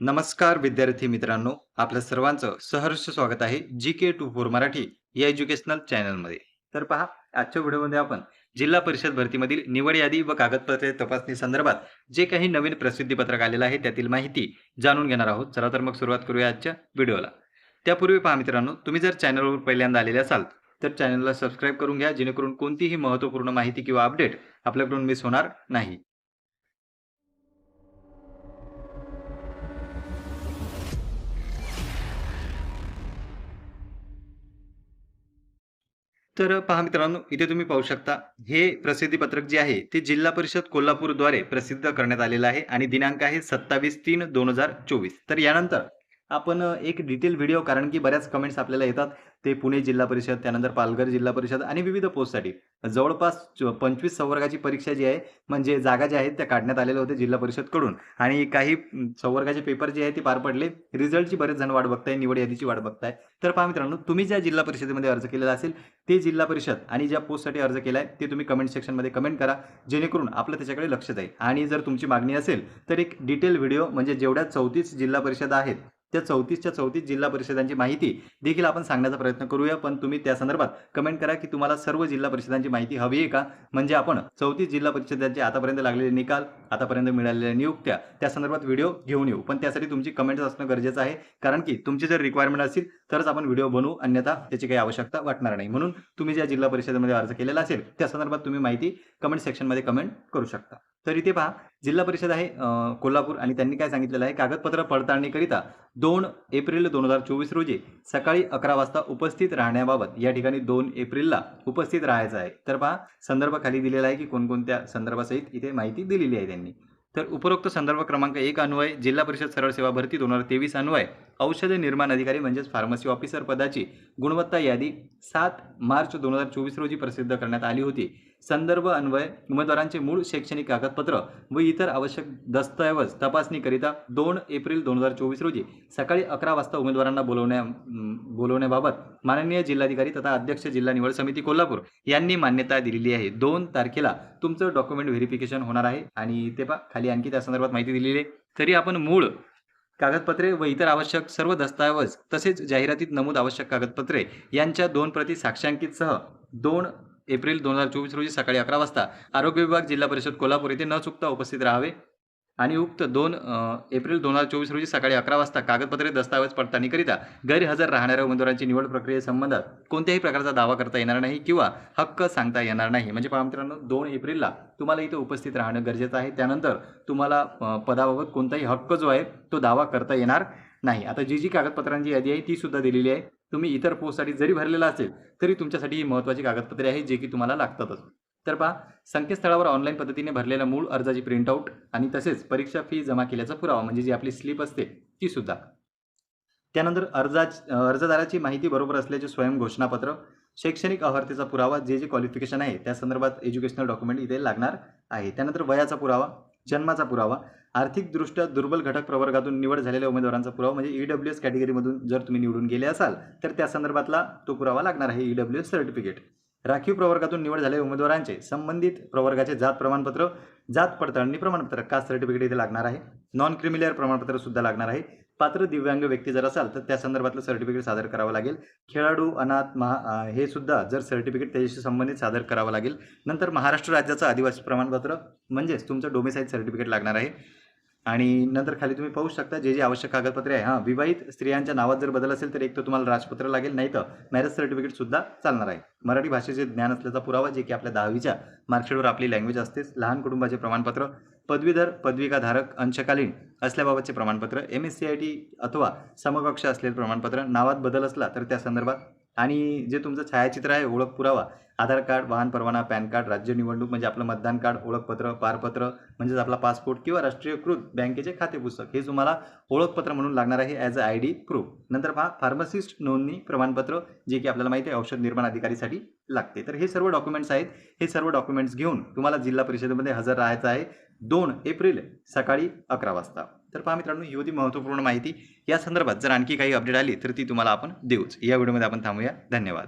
नमस्कार विद्यार्थी मित्रांनो. आपल्या सर्वांचं सहर्ष स्वागत आहे G K two four Marathi या एज्युकेशनल चॅनलमध्ये तर पहा आजच्या व्हिडिओमध्ये आपण जिल्हा परिषद भरतीमधील निवड यादी व कागदपत्रे तपासणी संदर्भात जे काही नवीन प्रसिद्धीपत्रक आलेलं आहे त्यातील माहिती जाणून घेणार आहोत. चला तर मग सुरुवात करूया आजच्या व्हिडिओला. त्यापूर्वी पहा मित्रांनो तुम्ही जर चॅनलवर पहिल्यांदा आलेले असाल तर चॅनलला सबस्क्राईब करून घ्या जेणेकरून कोणतीही महत्त्वपूर्ण माहिती किंवा अपडेट आपल्याकडून मिस होणार नाही. तर पहा मित्रांनो इथे तुम्ही पाहू शकता हे प्रसिद्धी पत्रक जे आहे ते जिल्हा परिषद कोल्हापूरद्वारे प्रसिद्ध करण्यात आलेलं आहे आणि दिनांक आहे सत्तावीस तीन दोन हजार चोवीस. तर यानंतर आपण एक डिटेल व्हिडिओ कारण की बऱ्याच कमेंट्स आपल्याला येतात. ते पुणे जिल्हा परिषद त्यानंतर पालघर जिल्हा परिषद आणि विविध पोस्टसाठी. जवळपास पंचवीस संवर्गाची परीक्षा जी आहे म्हणजे जागा ज्या आहेत त्या काढण्यात आलेल्या होत्या जिल्हा परिषदकडून. आणि काही संवर्गाचे पेपर जे आहे ते पार पडले. रिझल्टची बरेच जण वाट बघताय निवड यादीची वाट बघताय. तर पहा मित्रांनो तुम्ही ज्या जिल्हा परिषदेमध्ये अर्ज केलेला असेल ते जिल्हा परिषद आणि ज्या पोस्टसाठी अर्ज केला आहे ते तुम्ही कमेंट सेक्शनमध्ये कमेंट करा. जेणेकरून आपलं त्याच्याकडे लक्ष जाईल. आणि जर तुमची मागणी असेल तर एक डिटेल व्हिडिओ म्हणजे जेवढ्या चौतीस जिल्हा परिषद आहेत त्या चौतीसच्या चौतीस जिल्हा परिषदांची माहिती देखील आपण सांगण्याचा प्रयत्न करूया. पण तुम्ही त्या संदर्भात कमेंट करा की तुम्हाला सर्व जिल्हा परिषदांची माहिती हवी आहे का? म्हणजे आपण चौतीस जिल्हा परिषदांचे आतापर्यंत लागलेले निकाल आतापर्यंत मिळालेल्या नियुक्त्या त्या संदर्भात व्हिडिओ घेऊन येऊ. पण त्यासाठी तुमची कमेंट्स असणं गरजेचं आहे. कारण की तुमची जर रिक्वायरमेंट असेल तरच आपण व्हिडिओ बनवू. अन्यथा त्याची काही आवश्यकता वाटणार नाही. म्हणून तुम्ही ज्या जिल्हा परिषदेमध्ये अर्ज केलेला असेल त्या संदर्भात तुम्ही माहिती कमेंट सेक्शनमध्ये कमेंट करू शकता. तर इथे पहा जिल्हा परिषद आहे कोल्हापूर आणि त्यांनी काय सांगितलेलं आहे कागदपत्र पडताळणीकरिता दोन एप्रिल दोन हजार चोवीस रोजी सकाळी अकरा वाजता उपस्थित राहण्याबाबत या ठिकाणी दोन एप्रिलला उपस्थित राहायचं आहे. तर पहा संदर्भ खाली दिलेला आहे की कोणकोणत्या संदर्भासहित इथे माहिती दिलेली आहे त्यांनी. तर उपरोक्त संदर्भ क्रमांक एक अन्वय जिल्हा परिषद सरळ सेवा भरती दोन हजार तेवीस अन्वय औषध निर्माण अधिकारी म्हणजेच फार्मसी ऑफिसर पदाची गुणवत्ता यादी सात मार्च दोन हजार चोवीस रोजी प्रसिद्ध करण्यात आली होती. संदर्भ अन्वय उमेदवारांचे मूळ शैक्षणिक कागदपत्र व इतर आवश्यक दस्तऐवज तपासणीकरिता दोन एप्रिल दोन हजार चोवीस रोजी सकाळी अकरा वाजता उमेदवारांना बोलवण्या बोलवण्याबाबत माननीय जिल्हाधिकारी तथा अध्यक्ष जिल्हा निवड समिती कोल्हापूर यांनी मान्यता दिलेली आहे. दोन तारखेला तुमचं डॉक्युमेंट व्हेरिफिकेशन होणार आहे आणि ते पा खाली आणखी त्या संदर्भात माहिती दिलेली आहे. तरी आपण मूळ कागदपत्रे व इतर आवश्यक सर्व दस्तऐवज तसेच जाहिरातीत नमूद आवश्यक कागदपत्रे यांच्या दोन प्रती साक्षांकितसह दोन एप्रिल दोन हजार चोवीस रोजी सकाळी अकरा वाजता आरोग्य विभाग जिल्हा परिषद कोल्हापूर येथे न चुकता उपस्थित राहावे. आणि उक्त दोन एप्रिल दोन हजार चोवीस रोजी सकाळी अकरा वाजता कागदपत्रे दस्तावेज पडताळणीकरिता गैरहजर राहणाऱ्या उमेदवारांची निवड प्रक्रियेसंबंधात कोणत्याही प्रकारचा दावा करता येणार नाही किंवा हक्क सांगता येणार नाही. म्हणजे पहा मित्रांनो दोन एप्रिलला तुम्हाला इथे उपस्थित राहणं गरजेचं आहे. त्यानंतर तुम्हाला पदाबाबत कोणताही हक्क जो आहे तो दावा करता येणार नाही. आता जी जी कागदपत्रांची यादी आहे ती सुद्धा दिलेली आहे. तुम्ही इतर पोस्टसाठी जरी भरलेला असेल तरी तुमच्यासाठी ही महत्त्वाची कागदपत्रे आहेत जे की तुम्हाला लागतातच. तर पहा संकेतस्थळावर ऑनलाईन पद्धतीने भरलेल्या मूळ अर्जाची प्रिंटआउट आणि तसेच परीक्षा फी जमा केल्याचा पुरावा म्हणजे जी आपली स्लिप असते ती सुद्धा. त्यानंतर अर्जा अर्जदाराची माहिती बरोबर असल्याचे स्वयं घोषणापत्र शैक्षणिक अहर्तेचा पुरावा जे जे क्वालिफिकेशन आहे त्या संदर्भात एज्युकेशनल डॉक्युमेंट इथे लागणार आहे. त्यानंतर वयाचा पुरावा जन्माचा पुरावा. आर्थिकदृष्ट्या दुर्बल घटक प्रवर्गातून निवड झालेल्या उमेदवारांचा पुरावा म्हणजे ई डब्ल्यू एस कॅटेगरीमधून जर तुम्ही निवडून गेले असाल तर त्या संदर्भातला तो पुरावा लागणार आहे ई डब्ल्यू एस सर्टिफिकेट. राखीव प्रवर्गातून निवड झालेल्या उमेदवारांचे संबंधित प्रवर्गाचे जात प्रमाणपत्र जात पडताळणी प्रमाणपत्र कास्ट सर्टिफिकेट इथे लागणार आहे? नॉन क्रिमिलियर प्रमाणपत्र सुद्धा लागणार आहे. पात्र दिव्यांग व्यक्ती जर असाल तर त्या संदर्भातलं सर्टिफिकेट सादर करावं लागेल. खेळाडू अनाथ महा हे सुद्धा जर सर्टिफिकेट त्याच्याशी संबंधित सादर करावं लागेल. नंतर महाराष्ट्र राज्याचं आदिवासी प्रमाणपत्र म्हणजेच तुमचं डोमेसाईल सर्टिफिकेट लागणार आहे. आणि नंतर खाली तुम्ही पाहू शकता जे जे आवश्यक कागदपत्रे आहे हां विवाहित स्त्रियांच्या नावात जर बदल असेल तर एक तर तुम्हाला राजपत्र लागेल नाही तर मॅरेज सर्टिफिकेट सुद्धा चालणार आहे. मराठी भाषेचे ज्ञान असल्याचा पुरावा जे की आपल्या दहावीच्या मार्कशीटवर आपली लँग्वेज असतेच. लहान कुटुंबाचे प्रमाणपत्र पदवीधर पदविकाधारक अंशकालीन असल्याबाबतचे प्रमाणपत्र M S C I T अथवा समकक्ष असलेले प्रमाणपत्र नावात बदल असला तर त्या संदर्भात आणि जे तुमचं छायाचित्र आहे ओळख पुरावा आधार कार्ड वाहन परवाना पॅन कार्ड राज्य निवडणूक म्हणजे आपलं मतदान कार्ड ओळखपत्र पारपत्र म्हणजेच आपला पासपोर्ट किंवा राष्ट्रीयकृत बँकेचे खाते पुस्तक हे तुम्हाला ओळखपत्र म्हणून लागणार आहे as a I D proof नंतर पहा फार्मसिस्ट नोंदणी प्रमाणपत्र जे की आपल्याला माहिती आहे औषध निर्माण अधिकारीसाठी लागते. तर हे सर्व डॉक्युमेंट्स आहेत. हे सर्व डॉक्युमेंट्स घेऊन तुम्हाला जिल्हा परिषदेमध्ये हजर राहायचं आहे. दोन एप्रिल सकाळी अकरा वाजता. तर पहा मित्रांनो ही होती महत्त्वपूर्ण माहिती. या संदर्भात जर आणखी काही अपडेट आली तर ती तुम्हाला आपण देऊच. या व्हिडिओमध्ये आपण थांबूया. धन्यवाद.